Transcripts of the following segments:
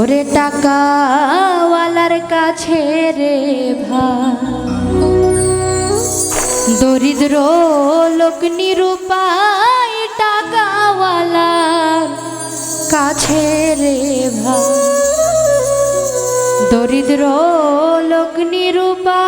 ওরে টাকাওয়ালার কাছে রে ভাই। দরিদ্র লোক নিরুপায় টাকাওয়ালার কাছে রে ভাই। দরিদ্র লোক নিরুপায়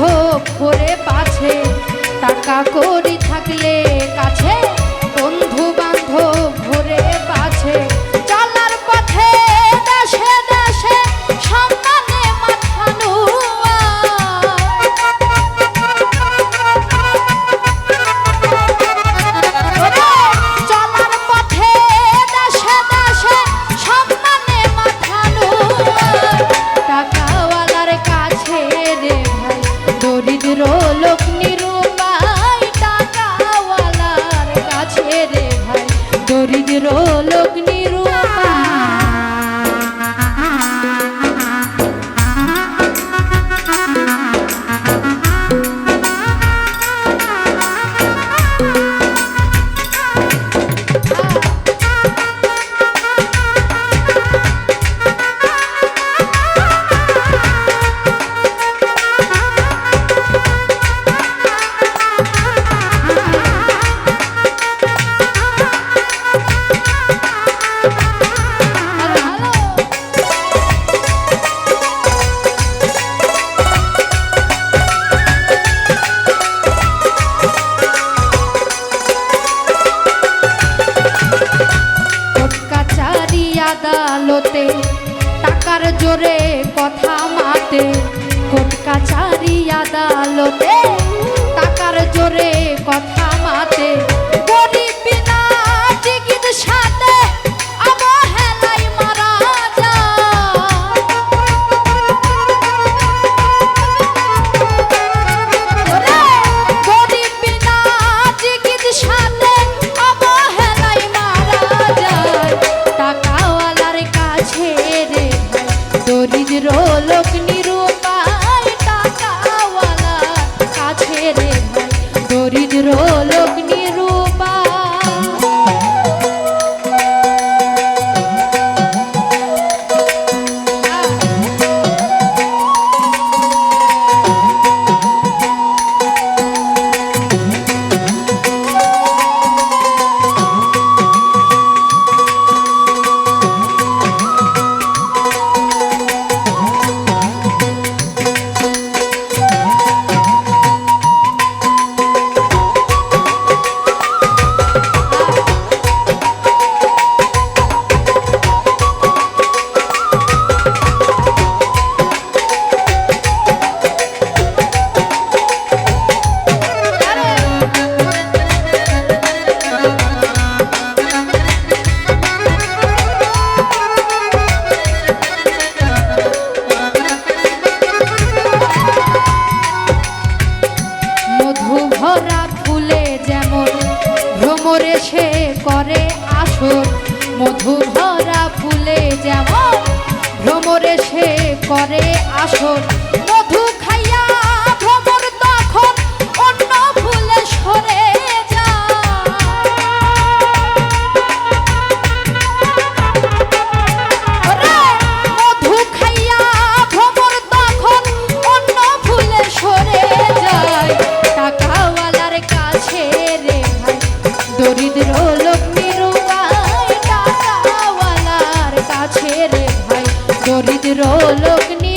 বান্ধব করে পাছে, টাকা করি থাকলে কাছে বন্ধু বান্ধব ভরে পাছে। চলার পথে দেশে দেশে সম্মানে মাথা নুয়া চলার পথে দেশে কাছে রে দরিদ্র কথা মাতে কোর্ট কাছারি আদালতে। লোক ভ্রমরে সে করে আসর। মধু ভরা ফুলে যেমন ভ্রমরে সে করে আসর। দরিদ্র লোক নি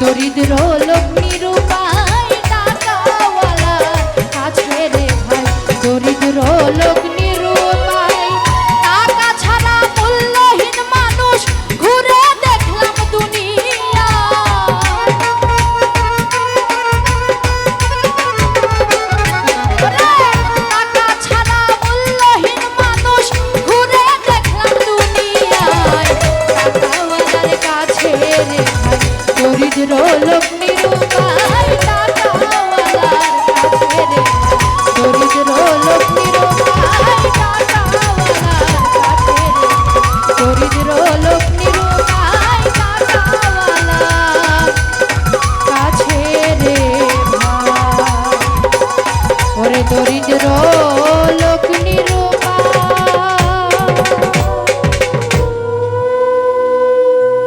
দরিদ্র লোক নিরূপা লোক